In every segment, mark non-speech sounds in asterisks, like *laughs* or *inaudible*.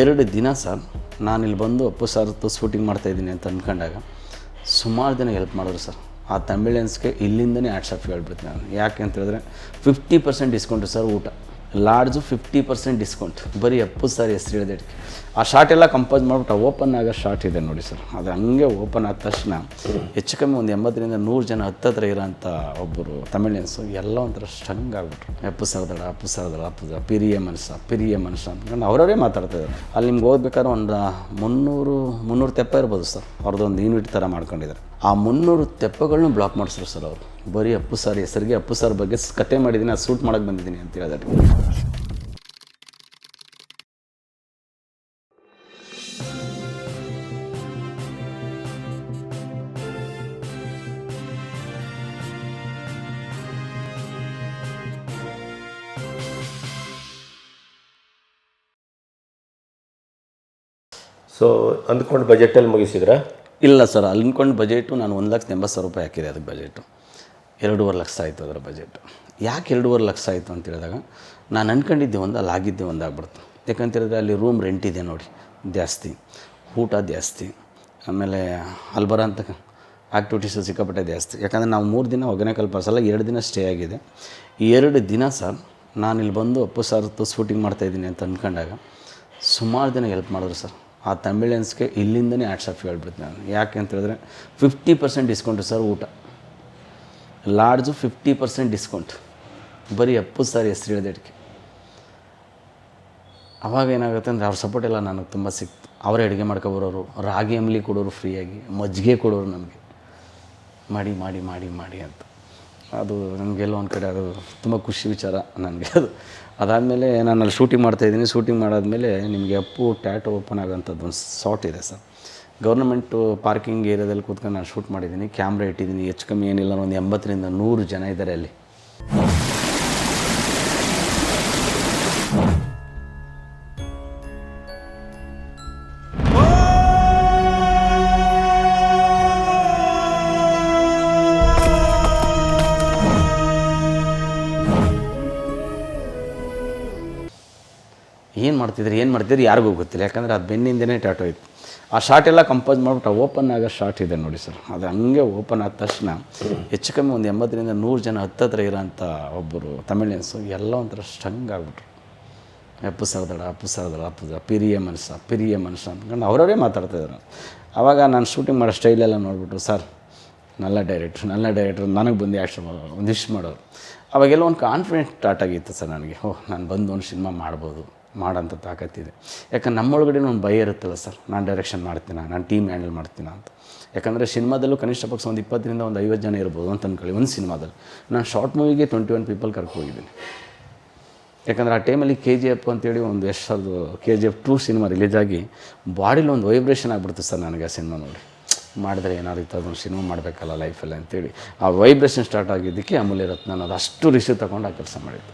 ಎರಡು ದಿನ ಸರ್, ನಾನಿಲ್ಲಿ ಬಂದು ಅಪ್ಪು ಸರ್ದು ಶೂಟಿಂಗ್ ಮಾಡ್ತಾಯಿದ್ದೀನಿ ಅಂತ ಅಂದ್ಕೊಂಡಾಗ ಸುಮಾರು ಜನ ಹೆಲ್ಪ್ ಮಾಡಿದ್ರು ಸರ್. ಆ ತಮಿಳಿಯನ್ಸ್ಗೆ ಇಲ್ಲಿಂದನೇ ಆಫ್ ಹೇಳ್ಬಿಡ್ತೀನಿ ನಾನು. ಯಾಕೆ ಅಂತ ಹೇಳಿದ್ರೆ ಫಿಫ್ಟಿ ಪರ್ಸೆಂಟ್ ಡಿಸ್ಕೌಂಟು ಸರ್ ಊಟ. ಲಾಡ್ಜು ಫಿಫ್ಟಿ ಪರ್ಸೆಂಟ್ ಡಿಸ್ಕೌಂಟ್ ಬರೀ ಅಪ್ಪು ಸರ್ ಹೆಸರು ಹೇಳಿದಕ್ಕೆ ಆ ಶಾರ್ಟ್ ಎಲ್ಲ ಕಂಪೋಸ್ ಮಾಡಿಬಿಟ್ಟು ಓಪನ್ ಆಗೋ ಶಾರ್ಟ್ ಇದೆ ನೋಡಿ ಸರ್. ಅದು ಹಂಗೆ ಓಪನ್ ಆದ ತಕ್ಷಣ ಹೆಚ್ಚು ಕಮ್ಮಿ ಒಂದು ಎಂಬತ್ತರಿಂದ ನೂರು ಜನ ಹತ್ತತ್ರ ಇರೋಂಥ ಒಬ್ಬರು ತಮಿಳಿಯನ್ಸು ಎಲ್ಲ ಒಂಥರ ಸ್ಟ್ರಂಗ್ ಆಗಿಬಿಟ್ರು. ಅಪ್ಪು ಸರ್ದಳ ಅಪ್ಪು ಸರ್ದಳ ಅಪ್ಪು ಪಿರಿಯ ಮನುಷ್ಯ ಪಿರಿಯ ಮನುಷ್ಯ ಅಂದ್ಕೊಂಡು ಅವರವರೇ ಮಾತಾಡ್ತಾಯಿದ್ರು ಅಲ್ಲಿ ನಿಮ್ಗೆ ಓದ್ಬೇಕಾದ್ರೆ ಒಂದು ಮುನ್ನೂರು ಮುನ್ನೂರು ತೆಪ್ಪ ಇರ್ಬೋದು ಸರ್. ಅವ್ರದ್ದೊಂದು ಯೂನಿಟ್ ಥರ ಮಾಡ್ಕೊಂಡಿದ್ದಾರೆ. ಆ ಮುನ್ನೂರು ತೆಪ್ಪಗಳನ್ನೂ ಬ್ಲಾಕ್ ಮಾಡಿಸ್ರು ಸರ್ ಅವರು. ಬರೀ ಅಪ್ಪು ಸರ್, ಹೆಸರಿಗೆ ಅಪ್ಪು ಸರ್ ಬಗ್ಗೆ ಕತೆ ಮಾಡಿದ್ದೀನಿ ಆ ಸೂಟ್ ಮಾಡೋಕ್ಕೆ ಬಂದಿದ್ದೀನಿ ಅಂತ ಹೇಳಿದ್ರೆ ಸೊ ಅಂದ್ಕೊಂಡು ಬಜೆಟಲ್ಲಿ ಮುಗಿಸಿದ್ರಾ? ಇಲ್ಲ ಸರ್, ಅಂದ್ಕೊಂಡು ಬಜೆಟು ನಾನು ಒಂದು ಲಕ್ಷದ ಎಂಬತ್ತು ಸಾವಿರ ರೂಪಾಯಿ ಹಾಕಿದೆ ಅದಕ್ಕೆ ಬಜೆಟು ಎರಡೂವರೆ ಲಕ್ಷ ಆಯಿತು ಅದರ ಬಜೆಟ್ ಯಾಕೆ ಎರಡೂವರೆ ಲಕ್ಷ ಆಯಿತು ಅಂತ ಹೇಳಿದಾಗ, ನಾನು ಅಂದ್ಕೊಂಡಿದ್ದೆ ಒಂದು, ಅಲ್ಲಿ ಆಗಿದ್ದೆ ಒಂದಾಗ್ಬಿಡ್ತು ಯಾಕಂತೇಳಿದ್ರೆ ಯಾಕಂತ ಅಲ್ಲಿ ರೂಮ್ ರೆಂಟ್ ಇದೆ ನೋಡಿ, ಜಾಸ್ತಿ, ಊಟ ಜಾಸ್ತಿ, ಆಮೇಲೆ ಅಲ್ಲಿ ಬರೋಂಥ ಆ್ಯಕ್ಟಿವಿಟೀಸು ಸಿಕ್ಕಾಪಟ್ಟೆ ಜಾಸ್ತಿ. ಯಾಕಂದರೆ ನಾವು ಮೂರು ದಿನ ಹೊಗನೇಕಲ್ ಪಾಸಲ್ಲ ಎರಡು ದಿನ ಸ್ಟೇ ಆಗಿದೆ. ಎರಡು ದಿನ ಸರ್ ನಾನು ಇಲ್ಲಿ ಬಂದು ಅಪ್ಪು ಸರ್ದು ಶೂಟಿಂಗ್ ಮಾಡ್ತಾಯಿದ್ದೀನಿ ಅಂತ ಅಂದ್ಕೊಂಡಾಗ ಸುಮಾರು ದಿನ ಹೆಲ್ಪ್ ಮಾಡಿದ್ರು ಸರ್. ಆ ತಮಿಳಿಯನ್ಸ್ಗೆ ಇಲ್ಲಿಂದನೇ ಆಫ್ ಹೇಳ್ಬಿಡ್ತೀನಿ ನಾನು. ಯಾಕೆ ಅಂತ ಹೇಳಿದ್ರೆ ಫಿಫ್ಟಿ ಪರ್ಸೆಂಟ್ ಡಿಸ್ಕೌಂಟು ಸರ್ ಊಟ. ಲಾಡ್ಜು ಫಿಫ್ಟಿ ಪರ್ಸೆಂಟ್ ಡಿಸ್ಕೌಂಟ್ ಬರೀ ಅಪ್ಪು ಸರ್ ಹೆಸರು ಹೇಳಿದಕ್ಕೆ ಅವಾಗ ಏನಾಗುತ್ತೆ ಅಂದರೆ ಅವ್ರ ಸಪೋರ್ಟ್ ಎಲ್ಲ ನನಗೆ ತುಂಬ ಸಿಕ್ತು. ಅವರೇ ಅಡುಗೆ ಮಾಡ್ಕೊಬರೋರು ರಾಗಿ ಅಂಬ್ಲಿ ಕೊಡೋರು ಫ್ರೀಯಾಗಿ ಮಜ್ಜಿಗೆ ಕೊಡೋರು ನಮಗೆ. ಮಾಡಿ ಮಾಡಿ ಮಾಡಿ ಮಾಡಿ ಅಂತ. ಅದು ನನಗೆಲ್ಲೋ ಒಂದು ಕಡೆ ಅದು ತುಂಬ ಖುಷಿ ವಿಚಾರ ನನಗೆ. ಅದು ಅದಾದಮೇಲೆ ನಾನು ಅಲ್ಲಿ ಶೂಟಿಂಗ್ ಮಾಡ್ತಾಯಿದ್ದೀನಿ ಶೂಟಿಂಗ್ ಮಾಡಾದಮೇಲೆ ನಿಮಗೆ ಅಪ್ಪು ಟ್ಯಾಟೋ ಓಪನ್ ಆಗೋಂಥದ್ದು ಒಂದು ಶಾಟ್ ಇದೆ ಸರ್. ಗೌರ್ಮೆಂಟು ಪಾರ್ಕಿಂಗ್ ಏರಿಯಾದಲ್ಲಿ ಕೂತ್ಕೊಂಡು ನಾನು ಶೂಟ್ ಮಾಡಿದ್ದೀನಿ. ಕ್ಯಾಮ್ರಾ ಇಟ್ಟಿದ್ದೀನಿ. ಹೆಚ್ಚು ಕಮ್ಮಿ ಏನಿಲ್ಲ, ಒಂದು ಎಂಬತ್ತರಿಂದ ನೂರು ಜನ ಇದ್ದಾರೆ ಅಲ್ಲಿ. ಏನು ಮಾಡ್ತಿದ್ರು ಏನು ಮಾಡ್ತಿದ್ರು ಯಾರಿಗೂ ಗೊತ್ತಿಲ್ಲ. ಯಾಕಂದರೆ ಅದು ಬೆನ್ನಿಂದನೇ ಟಾಟೋ ಇತ್ತು. ಆ ಶಾರ್ಟ್ ಎಲ್ಲ ಕಂಪೋಸ್ ಮಾಡಿಬಿಟ್ಟು ಓಪನ್ ಆಗೋ ಶಾರ್ಟ್ ಇದೆ ನೋಡಿ ಸರ್ ಅದು ಹಂಗೆ ಓಪನ್ ಆದ ತಕ್ಷಣ ಹೆಚ್ಚು ಕಮ್ಮಿ ಒಂದು ಎಂಬತ್ತರಿಂದ ನೂರು ಜನ ಹತ್ತತ್ರ ಇರೋಂಥ ಒಬ್ಬರು ತಮಿಳಿಯನ್ಸು ಎಲ್ಲ ಒಂಥರ ಸ್ಟ್ರಂಗ್ ಆಗಿಬಿಟ್ರು. ಅಪ್ಪು ಸರ್ದಡ ಅಪ್ಪು ಸರ್ದಡ ಅಪ್ಪು ಪಿರಿಯ ಮನುಷ್ಯ ಪಿರಿಯ ಮನುಷ್ಯ ಅಂದ್ಕೊಂಡು ಅವರವರೇ ಮಾತಾಡ್ತಾಯಿದ್ರು ಆವಾಗ ನಾನು ಶೂಟಿಂಗ್ ಮಾಡೋ ಸ್ಟೈಲೆಲ್ಲ ನೋಡಿಬಿಟ್ಟು ಸರ್ ನಲ್ಲ ಡೈರೆಕ್ಟ್ರು ನಲ್ಲ ಡೈರೆಕ್ಟ್ರು ನನಗೆ ಬಂದು ಆ್ಯಕ್ಷನ್ ಒಂದು ಇಷ್ಟು ಮಾಡೋರು ಅವಾಗೆಲ್ಲ ಒಂದು ಕಾನ್ಫಿಡೆಂಟ್ ಸ್ಟಾರ್ಟ್ ಆಗಿತ್ತು ಸರ್ ನನಗೆ. ಓಹ್, ನಾನು ಬಂದು ಒಂದು ಸಿನಿಮಾ ಮಾಡ್ಬೋದು. ಮಾಡೋಂಥ ತಾಕತ್ತಿದೆ. ಯಾಕಂದ್ರೆ ನಮ್ಮೊಳಗಡೆ ಒಂದು ಭಯ ಇರುತ್ತಲ್ಲ ಸರ್, ನಾನು ಡೈರೆಕ್ಷನ್ ಮಾಡ್ತೀನ, ನಾನು ಟೀಮ್ ಹ್ಯಾಂಡಲ್ ಮಾಡ್ತೀನ ಅಂತ. ಯಾಕಂದರೆ ಸಿನಿಮಾದಲ್ಲೂ ಕನಿಷ್ಠ ಪಕ್ಷ ಒಂದು ಇಪ್ಪತ್ತರಿಂದ ಒಂದು ಐವತ್ತು ಜನ ಇರ್ಬೋದು ಅಂತ ಅಂದ್ಕೊಳ್ಳಿ ಒಂದು ಸಿನಿಮಾದಲ್ಲಿ. ನಾನು ಶಾರ್ಟ್ ಮೂವಿಗೆ ಟ್ವೆಂಟಿ ಒನ್ ಪೀಪಲ್ ಕರ್ಕೋಗಿದ್ದೀನಿ ಯಾಕಂದರೆ ಆ ಟೈಮಲ್ಲಿ ಕೆ ಜಿ ಎಫ್ ಅಂತೇಳಿ ಒಂದು ಎಷ್ಟು K G F two cinema release ಆಗಿ ಬಾಡಿಲಿ ಒಂದು ವೈಬ್ರೇಷನ್ ಆಗಿಬಿಡ್ತು ಸರ್ ನನಗೆ ಆ ಸಿನಿಮಾ ನೋಡಿ. ಮಾಡಿದ್ರೆ ಏನಾದ್ರು ಇತ್ತು, ಅದೊಂದು ಸಿನಿಮಾ ಮಾಡಬೇಕಲ್ಲ ಲೈಫಲ್ಲಿ ಅಂತೇಳಿ. ಆ ವೈಬ್ರೇಷನ್ ಸ್ಟಾರ್ಟ್ ಆಗಿದ್ದಕ್ಕೆ ಅಮೂಲ್ಯ ರತ್ನ ಅನ್ನೋದು ಅಷ್ಟು ರಿಸೀವ್ ತಗೊಂಡು ಆ ಕೆಲಸ ಮಾಡಿದ್ದು.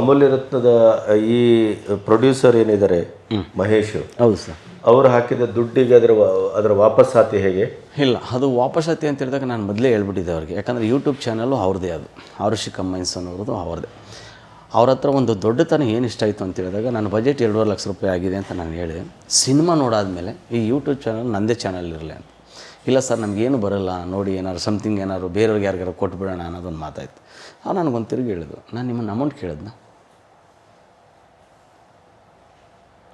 ಅಮೂಲ್ಯ ರತ್ನದ ಈ ಪ್ರೊಡ್ಯೂಸರ್ ಏನಿದ್ದಾರೆ ಮಹೇಶ್ ಹೌದು ಸರ್. ಅವರು ಹಾಕಿದ ದುಡ್ಡಿಗೆ ಅದರ ಅದರ ವಾಪಸ್ಸಾತಿ ಹೇಗೆ? ಇಲ್ಲ ಅದು ವಾಪಸ್ಸಾತಿ ಅಂತ ಹೇಳಿದಾಗ ನಾನು ಮೊದಲೇ ಹೇಳ್ಬಿಟ್ಟಿದ್ದೆ ಅವ್ರಿಗೆ. ಯಾಕಂದರೆ ಯೂಟ್ಯೂಬ್ ಚಾನಲ್ಲು ಅವ್ರದ್ದೇ ಅದು. ಆರುಷಿ ಕಮ್ಮೈನ್ಸ್ ಅನ್ನೋರದು ಅವ್ರದ್ದೇ. ಅವ್ರ ಹತ್ರ ಒಂದು ದೊಡ್ಡತನ ಏನು ಇಷ್ಟ ಆಯಿತು ಅಂತ ಹೇಳಿದಾಗ ನನ್ನ ಬಜೆಟ್ ಎರಡೂವರೆ ಲಕ್ಷ ರೂಪಾಯಿ ಆಗಿದೆ ಅಂತ ನಾನು ಹೇಳಿದೆ ಸಿನಿಮಾ ನೋಡಾದ್ಮೇಲೆ ಈ ಯೂಟ್ಯೂಬ್ ಚಾನಲ್ ನನ್ನದೇ ಚಾನಲ್ ಇರಲಿ ಅಂತ. ಇಲ್ಲ ಸರ್ ನಮಗೇನು ಬರಲ್ಲ ನೋಡಿ ಏನಾದ್ರು ಸಮಥಿಂಗ್ ಏನಾದ್ರು ಬೇರೆಯವ್ರಿಗೆ ಯಾರಿಗಾರು ಕೊಟ್ಬಿಡೋಣ ಅನ್ನೋದೊಂದು ಮಾತಾಯ್ತು. ಅವ್ರು ನನಗೊಂದು ತಿರುಗಿ ಹೇಳಿದ್ರು. ನಾನು ನಿಮ್ಮನ್ನು ಅಮೌಂಟ್ ಕೇಳಿದ್ನ?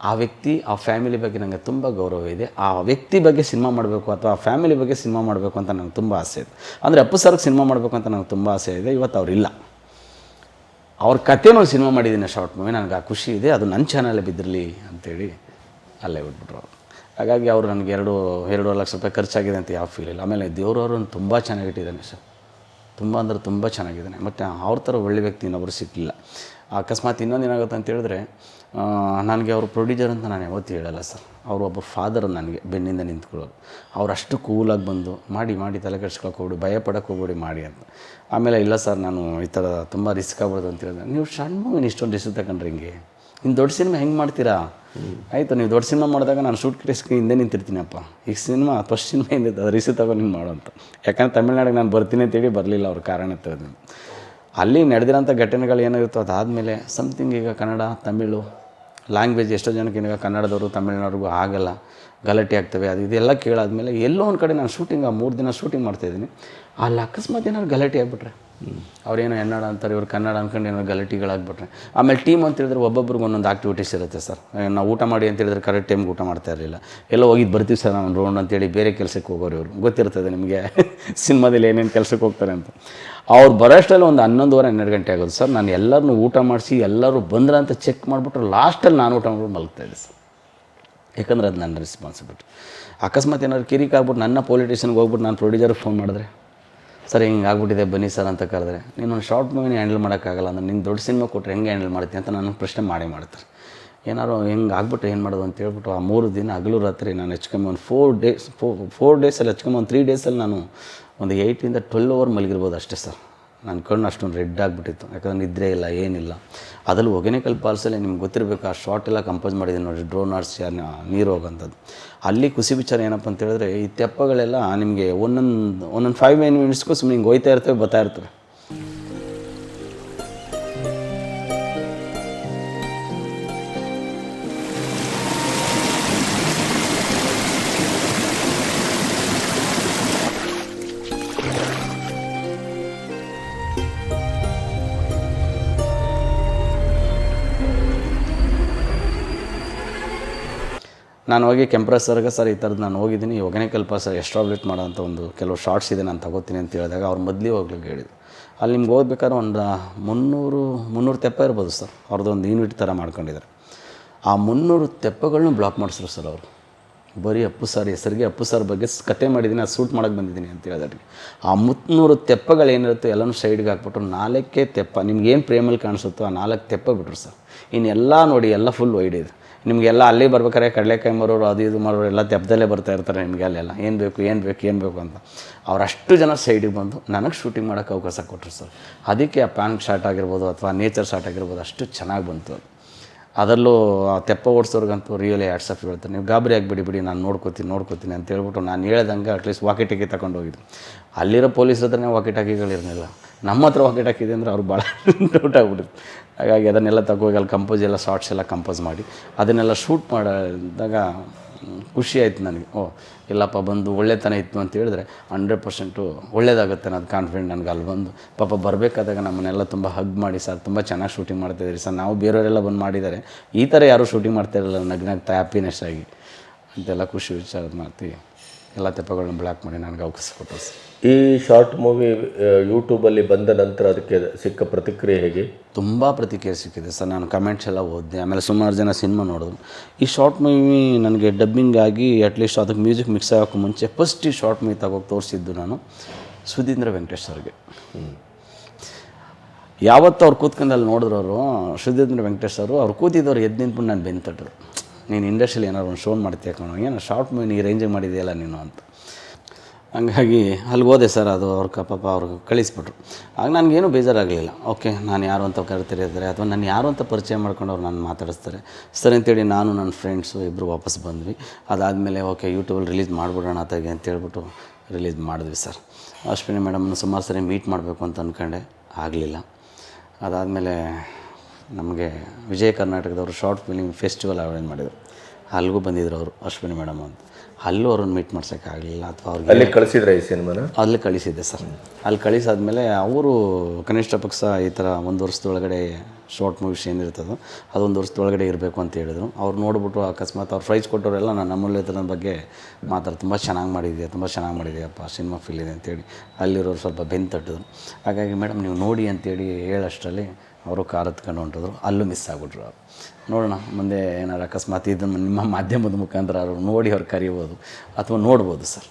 ಆ ವ್ಯಕ್ತಿ, ಆ ಫ್ಯಾಮಿಲಿ ಬಗ್ಗೆ ನನಗೆ ತುಂಬ ಗೌರವ ಇದೆ. ಆ ವ್ಯಕ್ತಿ ಬಗ್ಗೆ ಸಿನಿಮಾ ಮಾಡಬೇಕು ಅಥವಾ ಆ ಫ್ಯಾಮಿಲಿ ಬಗ್ಗೆ ಸಿನಿಮಾ ಮಾಡಬೇಕು ಅಂತ ನನಗೆ ತುಂಬ ಆಸೆ ಇದೆ. ಅಂದರೆ ಅಪ್ಪು ಸರ್ಗೆ ಸಿನಿಮಾ ಮಾಡಬೇಕು ಅಂತ ನನಗೆ ತುಂಬ ಆಸೆ ಇದೆ. ಇವತ್ತು ಅವರಿಲ್ಲ ಅವ್ರ ಕಥೆನೂ ಸಿನಿಮಾ ಮಾಡಿದ್ದೀನಿ ಶಾರ್ಟ್ ಮೂವಿ ನನಗೆ ಆ ಖುಷಿ ಇದೆ. ಅದು ನನ್ನ ಚಾನಲ್ಲೇ ಬಿದ್ದಿರಲಿ ಅಂತೇಳಿ ಅಲ್ಲೇ ಬಿಟ್ಬಿಟ್ರು ಅವರು. ಹಾಗಾಗಿ ಅವರು ನನಗೆ ಎರಡು, ಎರಡೂವರೆ ಲಕ್ಷ ರೂಪಾಯಿ ಖರ್ಚಾಗಿದೆ ಅಂತ ಯಾವ ಫೀಲ್ ಇಲ್ಲ. ಆಮೇಲೆ ದೇವ್ರವ್ರನ್ನ ತುಂಬ ಚೆನ್ನಾಗಿಟ್ಟಿದ್ದಾನೆ ಸರ್. ತುಂಬ ಅಂದರೆ ತುಂಬ ಚೆನ್ನಾಗಿದ್ದಾನೆ. ಮತ್ತು ಅವ್ರ ಥರ ಒಳ್ಳೆ ವ್ಯಕ್ತಿ ಇನ್ನೊಬ್ಬರು ಸಿಕ್ಕಿಲ್ಲ. ಅಕಸ್ಮಾತ್ ಇನ್ನೊಂದು ಏನಾಗುತ್ತೆ ಅಂತ ಹೇಳಿದ್ರೆ ನನಗೆ ಅವರು ಪ್ರೊಡ್ಯೂಸರ್ ಅಂತ ನಾನು ಯಾವತ್ತೂ ಹೇಳಲ್ಲ ಸರ್. ಅವರು ಒಬ್ಬ ಫಾದರ್ ನನಗೆ ಬೆನ್ನಿಂದ ನಿಂತ್ಕೊಳ್ಳೋರು ಅವ್ರು ಅಷ್ಟು ಕೂಲಾಗಿ ಬಂದು ಮಾಡಿ ಮಾಡಿ, ತಲೆ ಕೆಡ್ಸ್ಕೊಳಕ್ಕೆ ಭಯ ಪಡಕ್ಕೆ ಹೋಗ್ಬಿಡಿ, ಮಾಡಿ ಅಂತ. ಆಮೇಲೆ ಇಲ್ಲ ಸರ್, ನಾನು ಈ ಥರ ತುಂಬ ರಿಸ್ಕ್ ಆಗ್ಬಿಡೋದು ಅಂತ ಹೇಳಿದ್ರೆ, ನೀವು ಸಣ್ಣ ಮೂವಿನ ಇಷ್ಟೊಂದು ರಿಸ್ಕ್ ತಗೊಂಡ್ರಿ ಹಿಂಗೆ. ಇನ್ನು ದೊಡ್ಡ ಸಿನಿಮಾ ಹೆಂಗೆ ಮಾಡ್ತೀರಾ? ಆಯಿತು, ನೀವು ದೊಡ್ಡ ಸಿನಿಮಾ ಮಾಡಿದಾಗ ನಾನು ಶೂಟ್ ರಿಸ್ಕ್ ಹಿಂದೆ ನಿಂತಿರ್ತೀನಪ್ಪ. ಈಗ ಸಿನಿಮಾ ಫಸ್ಟ್ ಸಿನಿಮಾ ಹಿಂದೆ ರಿಸ್ಕ್ ತಗೊಂಡು ಹಿಂಗೆ ಮಾಡೋ ಅಂತ. ಯಾಕಂದ್ರೆ ತಮಿಳ್ನಾಡಿಗೆ ನಾನು ಬರ್ತೀನಿ ಅಂತೇಳಿ ಬರಲಿಲ್ಲ ಅವ್ರ ಕಾರಣ ತೆಗೆದು. ಅಲ್ಲಿ ನಡೆದಿರೋಂಥ ಘಟನೆಗಳು ಏನಾಗಿರುತ್ತೋ ಅದಾದಮೇಲೆ ಸಮಥಿಂಗ್ ಈಗ ಕನ್ನಡ, ತಮಿಳು ಲ್ಯಾಂಗ್ವೇಜ್ ಎಷ್ಟೋ ಜನಕ್ಕೆ ಈಗ ಕನ್ನಡದವರು ತಮಿಳ್ನವ್ರಿಗೂ ಆಗಲ್ಲ. ಗಲಾಟೆ ಆಗ್ತವೆ, ಅದು ಇದೆಲ್ಲ ಕೇಳಾದ್ಮೇಲೆ ಎಲ್ಲೋ ಒಂದು ಕಡೆ ನಾನು ಶೂಟಿಂಗ್ ಆ ಮೂರು ದಿನ ಶೂಟಿಂಗ್ ಮಾಡ್ತಾಯಿದ್ದೀನಿ ಅಲ್ಲಿ ಅಕಸ್ಮಾತ್ ಏನಾದ್ರು ಗಲಾಟೆ ಆಗಿಬಿಟ್ರೆ ಅವ್ರೇನೋ ಕನ್ನಡ ಅಂತಾರೆ, ಇವ್ರು ಕನ್ನಡ ಅಂದ್ಕೊಂಡು ಏನೋ ಗಲಾಟೆಗಳಾಗ್ಬಿಟ್ರೆ. ಆಮೇಲೆ ಟೀಮ್ ಅಂತ ಹೇಳಿದ್ರೆ ಒಬ್ಬೊಬ್ರಿಗೆ ಒಂದೊಂದು ಆಕ್ಟಿವಿಟೀಸ್ ಇರುತ್ತೆ ಸರ್. ನಾವು ಊಟ ಮಾಡಿ ಅಂತ ಹೇಳಿದ್ರೆ ಕರೆಕ್ಟ್ ಟೈಮ್ಗೆ ಊಟ ಮಾಡ್ತಾ ಇರಲಿಲ್ಲ. ಎಲ್ಲ ಹೋಗಿದ್ದು ಬರ್ತೀವಿ ಸರ್ ನಾವು ರೌಂಡ್ ಅಂತೇಳಿ ಬೇರೆ ಕೆಲಸಕ್ಕೆ ಹೋಗೋರು ಇವರು. ಗೊತ್ತಿರ್ತದೆ ನಿಮಗೆ *laughs* ಸಿನಿಮಾದಲ್ಲಿ ಏನೇನು ಕೆಲಸಕ್ಕೆ ಹೋಗ್ತಾರೆ ಅಂತ. ಅವ್ರು ಬರೋಷ್ಟಲ್ಲಿ ಒಂದು ಹನ್ನೊಂದುವರೆ, ಹನ್ನೆರಡು ಗಂಟೆ ಆಗೋದು ಸರ್. ನಾನು ಎಲ್ಲರನ್ನೂ ಊಟ ಮಾಡಿಸಿ ಎಲ್ಲರೂ ಬಂದ್ರೆ ಅಂತ ಚೆಕ್ ಮಾಡಿಬಿಟ್ರೆ ಲಾಸ್ಟಲ್ಲಿ ನಾನು ಊಟ ಮಾಡ್ಬಿಟ್ಟು ಮಲಗ್ತಾಯಿದ್ದೆ ಸರ್. ಯಾಕಂದ್ರೆ ಅದು ನನ್ನ ರೆಸ್ಪಾನ್ಸಿಬಿಲಿಟಿ ಅಕಸ್ಮಾತ್ ಏನಾದ್ರು ಕಿರಿಕ್ ಆಗ್ಬಿಟ್ಟು ನನ್ನ ಪೊಲಿಟಿಷನ್ಗೆ ಹೋಗ್ಬಿಟ್ಟು ನಾನು ಪ್ರೊಡ್ಯೂಸರ್ ಫೋನ್ ಮಾಡಿದ್ರೆ, ಸರ್, ಹಿಂಗೆ ಆಗ್ಬಿಟ್ಟಿದೆ, ಬನ್ನಿ ಸರ್, ಅಂತ ಕರೆದ್ರೆ, ನೀನು ಒಂದು ಶಾರ್ಟ್ ಮೂವಿನ ಹ್ಯಾಂಡಲ್ ಮಾಡೋಕ್ಕಾಗಲ್ಲ, ಅಂದ್ರೆ ನಿಂಗೆ ದೊಡ್ಡ ಸಿನಿಮಾ ಕೊಟ್ಟರೆ ಹೆಂಗೆ ಹ್ಯಾಂಡಲ್ ಮಾಡ್ತೀನಿ? ಅಂತ ನನಗೆ ಪ್ರಶ್ನೆ ಮಾಡಿ ಮಾಡ್ತಾರೆ. ಏನಾರು ಹೆಂಗೆ ಆಗ್ಬಿಟ್ರೆ ಏನು ಮಾಡೋದು ಅಂತ ಹೇಳ್ಬಿಟ್ಟು ಆ ಮೂರು ದಿನ ಹಗಲು ರಾತ್ರಿ ನಾನು ಹೆಚ್ಕಮ್ಮಿ ಒಂದು ಫೋರ್ ಡೇಸ್ ಫೋ ಫೋರ್ ಡೇಸಲ್ಲಿ ಹೆಚ್ಕಮ್ಮಿ ಒಂದು ತ್ರೀ ಡೇಸಲ್ಲಿ ನಾನು ಒಂದು ಏಯ್ಟಿಂದ ಟ್ವೆಲ್ ಅವರ್ ಮಲಗಿರ್ಬೋದು ಅಷ್ಟೇ ಸರ್. ನನ್ನ ಕಣ್ಣು ಅಷ್ಟೊಂದು ರೆಡ್ ಆಗಿಬಿಟ್ಟಿತ್ತು. ಯಾಕಂದ್ರೆ ನಿದ್ರೆ ಇಲ್ಲ, ಏನಿಲ್ಲ. ಅದರಲ್ಲಿ ಒಗೆನೆಕಲ್ ಪಾಲ್ಸಲ್ಲಿ ನಿಮ್ಗೆ ಗೊತ್ತಿರಬೇಕು, ಆ ಶಾರ್ಟ್ ಎಲ್ಲ ಕಂಪೋಸ್ ಮಾಡಿದ್ದೀನಿ ನೋಡಿ ಡ್ರೋನ್ ಆರ್ಸಿ ನೀರು ಹೋಗೋಂಥದ್ದು ಅಲ್ಲಿ ಖುಷಿ ವಿಚಾರ ಏನಪ್ಪ ಅಂತ ಹೇಳಿದ್ರೆ ಈ ತೆಪ್ಪಗಳೆಲ್ಲ ನಿಮಗೆ ಒಂದೊಂದು ಒಂದೊಂದು ಫೈವ್ ನೈನ್ ಮಿನಿಟ್ಸ್ಗೂ ಸುಮ್ಮನೆ ಹಿಂಗೆ ಹೋಯ್ತಾ ಇರ್ತವೆ, ಬರ್ತಾ ಇರ್ತವೆ. ನಾನು ಹೋಗಿ ಕೆಂಪ್ರೆಸರ್ಗೆ ಸರ್, ಈ ಥರದ್ದು ನಾನು ಹೋಗಿದ್ದೀನಿ ಕಲ್ಪ ಸರ್ ಎಸ್ಟಾಬ್ಲಿಷ್ ಮಾಡೋಂಥ ಒಂದು ಕೆಲವು ಶಾರ್ಟ್ಸ್ ಇದೆ, ನಾನು ತಗೋತೀನಿ ಅಂತ ಹೇಳಿದಾಗ ಅವ್ರು ಮೊದಲೇ ಹೋಗ್ಲಿಕ್ಕೆ ಹೇಳಿದ್ರು. ಅಲ್ಲಿ ನಿಮ್ಗೆ ಹೋಗ್ಬೇಕಾದ್ರೆ ಒಂದು ಮುನ್ನೂರು ಮುನ್ನೂರು ತೆಪ್ಪ ಇರ್ಬೋದು ಸರ್. ಅವ್ರದ್ದು ಒಂದು ಯೂನಿಟ್ ಥರ ಮಾಡ್ಕೊಂಡಿದ್ದಾರೆ. ಆ ಮುನ್ನೂರು ತೆಪ್ಪಗಳನ್ನ ಬ್ಲಾಕ್ ಮಾಡಿಸ್ರು ಸರ್ ಅವರು. ಬರೀ ಅಪ್ಪು ಸರ್, ಹೆಸರಿಗೆ ಅಪ್ಪು ಸರ್ ಬಗ್ಗೆ ಕತೆ ಮಾಡಿದ್ದೀನಿ, ಅದು ಸೂಟ್ ಮಾಡೋಕ್ಕೆ ಬಂದಿದ್ದೀನಿ ಅಂತ ಹೇಳಿದ್ರೆ ಆ ಮುನ್ನೂರು ತೆಪ್ಪಗಳು ಏನಿರುತ್ತೋ ಎಲ್ಲನೂ ಸೈಡ್ಗೆ ಹಾಕ್ಬಿಟ್ಟು ನಾಲ್ಕೇ ತೆಪ್ಪ ನಿಮ್ಗೇನು ಪ್ರೇಮಲ್ಲಿ ಕಾಣಿಸುತ್ತೋ ಆ ನಾಲ್ಕು ತೆಪ್ಪ ಬಿಟ್ರು ಸರ್. ಇನ್ನೆಲ್ಲ ನೋಡಿ, ಎಲ್ಲ ಫುಲ್ ವೈಡ್ ಇದೆ. ನಿಮಗೆಲ್ಲ ಅಲ್ಲಿ ಬರ್ಬೇಕಾದ್ರೆ ಕಡಲೆಕಾಯಿ ಮರೋರು ಅದು ಇದು ಮಾಡೋರು ಎಲ್ಲ ತೆಪ್ಪದಲ್ಲೇ ಬರ್ತಾ ಇರ್ತಾರೆ ನಿಮಗೆ ಅಲ್ಲೆಲ್ಲ. ಏನು ಬೇಕು ಏನು ಬೇಕು ಏನು ಬೇಕು ಅಂತ. ಅವರಷ್ಟು ಜನ ಸೈಡಿಗೆ ಬಂದು ನನಗೆ ಶೂಟಿಂಗ್ ಮಾಡೋಕ್ಕೆ ಅವಕಾಶ ಕೊಟ್ಟರು ಸರ್. ಅದಕ್ಕೆ ಆ ಪ್ಯಾಂಟ್ ಶಾರ್ಟ್ ಆಗಿರ್ಬೋದು ಅಥವಾ ನೇಚರ್ ಶಾರ್ಟ್ ಆಗಿರ್ಬೋದು ಅಷ್ಟು ಚೆನ್ನಾಗಿ ಬಂತು ಅದರಲ್ಲೂ ಆ ತೆಪ್ಪ ಓಡಿಸೋರ್ಗಂತೂ ರಿಯಲಿ ಆಫ್ ಹೇಳ್ತಾರೆ. ನೀವು ಗಾಬರಿ ಆಗಿಬಿಡಿ ಬಿಡಿ, ನಾನು ನೋಡ್ಕೋತೀನಿ ನೋಡ್ಕೋತೀನಿ ಅಂತ ಹೇಳ್ಬಿಟ್ಟು ನಾನು ಹೇಳ್ದಂಗೆ ಅಟ್ಲೀಸ್ಟ್ ವಾಕೆಟ್ ಹಾಕಿ ತಗೊಂಡು ಹೋಗಿದ್ದು ಅಲ್ಲಿರೋ ಪೊಲೀಸ್ ಹತ್ರನೇ ವಾಕೆಟ್ ಹಾಕಿಗಳಿರಲಿಲ್ಲ ನಮ್ಮ ಹತ್ರ ವಾಕೆಟ್ ಹಾಕಿದೆ ಅಂದ್ರೆ ಅವ್ರು ಭಾಳ ಡೌಟ್ *laughs* ಆಗ್ಬಿಟ್ಟಿತ್ತು ಹಾಗಾಗಿ ಅದನ್ನೆಲ್ಲ ತಗೋಗಿ ಅಲ್ಲಿ ಕಂಪೋಸ್ ಎಲ್ಲ ಶಾರ್ಟ್ಸ್ ಎಲ್ಲ ಕಂಪೋಸ್ ಮಾಡಿ, ಅದನ್ನೆಲ್ಲ ಶೂಟ್ ಮಾಡಿದಾಗ ಖುಷಿ ಆಯ್ತು ನನಗೆ. ಓ, ಇಲ್ಲಪ್ಪ, ಬಂದು ಒಳ್ಳೆತನ ಇತ್ತು ಅಂತ ಹೇಳಿದ್ರೆ ಹಂಡ್ರೆಡ್ ಪರ್ಸೆಂಟು ಒಳ್ಳೇದಾಗುತ್ತೆ ಅನ್ನೋದು ಕಾನ್ಫಿಡೆಂಟ್ ನನಗೆ ಅಲ್ಲಿ ಬಂದು. ಪಾಪ ಬರಬೇಕಾದಾಗ ನಮ್ಮನ್ನೆಲ್ಲ ತುಂಬ ಹಗ್ ಮಾಡಿ ಸರ್, ತುಂಬ ಚೆನ್ನಾಗಿ ಶೂಟಿಂಗ್ ಮಾಡ್ತಿದ್ದೀರಿ ಸರ್. ನಾವು ಬೇರೆಯವರೆಲ್ಲ ಬಂದು ಮಾಡಿದ್ದಾರೆ. ಈ ಥರ ಯಾರೂ ಶೂಟಿಂಗ್ ಮಾಡ್ತಾ ಇರಲ್ಲ ನಗ್ನಗ್ತಾ ಹ್ಯಾಪಿನೆಸ್ ಆಗಿ. ಅಂತೆಲ್ಲ ಖುಷಿ ವಿಚಾರ ಮಾಡ್ತೀವಿ ಎಲ್ಲ ತೆಪ್ಪಗಳನ್ನ ಬ್ಲಾಕ್ ಮಾಡಿ ನನಗೆ ಅವಕಾಶ ಕೊಟ್ಟರು ಸರ್. ಈ ಶಾರ್ಟ್ ಮೂವಿ ಯೂಟ್ಯೂಬಲ್ಲಿ ಬಂದ ನಂತರ ಅದಕ್ಕೆ ಸಿಕ್ಕ ಪ್ರತಿಕ್ರಿಯೆ ಹೇಗೆ? ತುಂಬ ಪ್ರತಿಕ್ರಿಯೆ ಸಿಕ್ಕಿದೆ ಸರ್. ನಾನು ಕಮೆಂಟ್ಸ್ ಎಲ್ಲ ಓದಿದೆ ಆಮೇಲೆ ಸುಮಾರು ಜನ ಸಿನಿಮಾ ನೋಡಿದ್ರು. ಈ ಶಾರ್ಟ್ ಮೂವಿ ನನಗೆ ಡಬ್ಬಿಂಗ್ ಆಗಿ ಅಟ್ಲೀಸ್ಟ್ ಅದಕ್ಕೆ ಮ್ಯೂಸಿಕ್ ಮಿಕ್ಸ್ ಆಗೋಕ್ಕೂ ಮುಂಚೆ ಫಸ್ಟ್ ಈ ಶಾರ್ಟ್ ಮೂವಿ ತಗೋಗಿ ತೋರಿಸಿದ್ದು ನಾನು ಸುಧೀಂದ್ರ ವೆಂಕಟೇಶ್ ಸರ್ಗೆ. ಯಾವತ್ತು ಅವ್ರು ಕೂತ್ಕೊಂಡಲ್ಲಿ ನೋಡಿದ್ರು ಅವರು ಸುಧೀಂದ್ರ ವೆಂಕಟೇಶ್ ಅವರು ಅವ್ರು ಕೂತಿದ್ದವ್ರು ಎದ್ದು ನಿಂತ್ಬಿಟ್ಟು ನಾನು ಬೆನ್ ತಟ್ಟರು. ನೀನು ಇಂಡಸ್ಟ್ರಿಯಲ್ಲಿ ಏನಾದ್ರು ಒಂದು ಶೋನ್ ಮಾಡ್ತೀಯ ಕಣೋ, ಏನೋ ಶಾರ್ಟ್ ಮೂವಿ ನೀ ರೇಂಜಿಗೆ ಮಾಡಿದೆಯಲ್ಲ ನೀನು ಅಂತ. ಹಂಗಾಗಿ ಅಲ್ಲಿ ಹೋದೆ ಸರ್ ಅದು ಅವ್ರ ಪಾಪ ಅವ್ರಿಗೆ ಕಳಿಸ್ಬಿಟ್ರು. ಆಗ ನನಗೇನು ಬೇಜಾರಾಗಲಿಲ್ಲ. ಓಕೆ ನಾನು ಯಾರು ಅಂತ ಕರಿತಿರ್ತಾರೆ ಅಥವಾ ನಾನು ಯಾರು ಅಂತ ಪರಿಚಯ ಮಾಡ್ಕೊಂಡು ಅವ್ರು ನಾನು ಮಾತಾಡಿಸ್ತಾರೆ. ಸರ್ ಅಂತೇಳಿ ನಾನು ನನ್ನ ಫ್ರೆಂಡ್ಸು ಇಬ್ಬರು ವಾಪಸ್ ಬಂದ್ವಿ. ಅದಾದಮೇಲೆ ಓಕೆ ಯೂಟ್ಯೂಬಲ್ಲಿ ರಿಲೀಸ್ ಮಾಡಿಬಿಡೋಣ ಅಂತ ಹೇಳ್ಬಿಟ್ಟು ರಿಲೀಸ್ ಮಾಡಿದ್ವಿ ಸರ್ ಅಶ್ವಿನಿ ಮೇಡಮ್ನ ಸುಮಾರು ಸರಿ ಮೀಟ್ ಮಾಡಬೇಕು ಅಂತ ಅಂದ್ಕೊಂಡೆ ಆಗಲಿಲ್ಲ. ಅದಾದಮೇಲೆ ನಮಗೆ ವಿಜಯ ಕರ್ನಾಟಕದವರು ಶಾರ್ಟ್ ಫಿಲಿಮ್ ಫೆಸ್ಟಿವಲ್ ಅರೇಂಜ್ ಮಾಡಿದರು. ಅಲ್ಲಿಗೂ ಬಂದಿದ್ರು ಅವರು ಅಶ್ವಿನಿ ಮೇಡಮ್ ಅಂತ. ಅಲ್ಲೂ ಅವ್ರನ್ನ ಮೀಟ್ ಮಾಡ್ಸೋಕ್ಕಾಗಲಿಲ್ಲ ಅಥವಾ ಅವ್ರಿಗೆ ಅಲ್ಲಿ ಕಳಿಸಿದ್ರೆ ಈ ಸಿನಿಮಾನ? ಅಲ್ಲಿ ಕಳಿಸಿದ್ದೆ ಸರ್. ಅಲ್ಲಿ ಕಳಿಸಾದ್ಮೇಲೆ ಅವರು ಕನಿಷ್ಠ ಪಕ್ಷ ಈ ಥರ ಒಂದು ವರ್ಷದೊಳಗಡೆ ಶಾರ್ಟ್ ಮೂವೀಸ್ ಏನಿರ್ತದೋ ಅದೊಂದು ವರ್ಷದೊಳಗಡೆ ಇರಬೇಕು ಅಂತ ಹೇಳಿದರು. ಅವ್ರು ನೋಡಿಬಿಟ್ಟು ಅಕಸ್ಮಾತ್ ಅವ್ರು ಪ್ರೈಸ್ ಕೊಟ್ಟವರೆಲ್ಲ ನಾನು ಅಮೂಲ್ಯತನ ಬಗ್ಗೆ ಮಾತಾಡ ತುಂಬ ಚೆನ್ನಾಗಿ ಮಾಡಿದೆಯಾ ತುಂಬ ಚೆನ್ನಾಗಿ ಮಾಡಿದೆಯಪ್ಪ ಸಿನಿಮಾ ಫೀಲ್ ಇದೆ ಅಂತೇಳಿ ಅಲ್ಲಿರೋರು ಸ್ವಲ್ಪ ಬೆನ್ನು ತಟ್ಟಿದ್ರು. ಹಾಗಾಗಿ ಮೇಡಮ್ ನೀವು ನೋಡಿ ಅಂತೇಳಿ ಹೇಳೋಷ್ಟರಲ್ಲಿ ಅವರು ಕಾರ್ ಹತ್ಕೊಂಡು ಹೊಂಟಿದ್ರು, ಅಲ್ಲೂ ಮಿಸ್ ಆಗ್ಬಿಟ್ರು ಅವರು. ನೋಡೋಣ, ಮುಂದೆ ಏನಾರು ಅಕಸ್ಮಾತ್ ಇದನ್ನು ನಿಮ್ಮ ಮಾಧ್ಯಮದ ಮುಖಾಂತರ ಅವರು ನೋಡಿ ಅವ್ರು ಕರಿಬೋದು ಅಥವಾ ನೋಡ್ಬೋದು ಸರ್.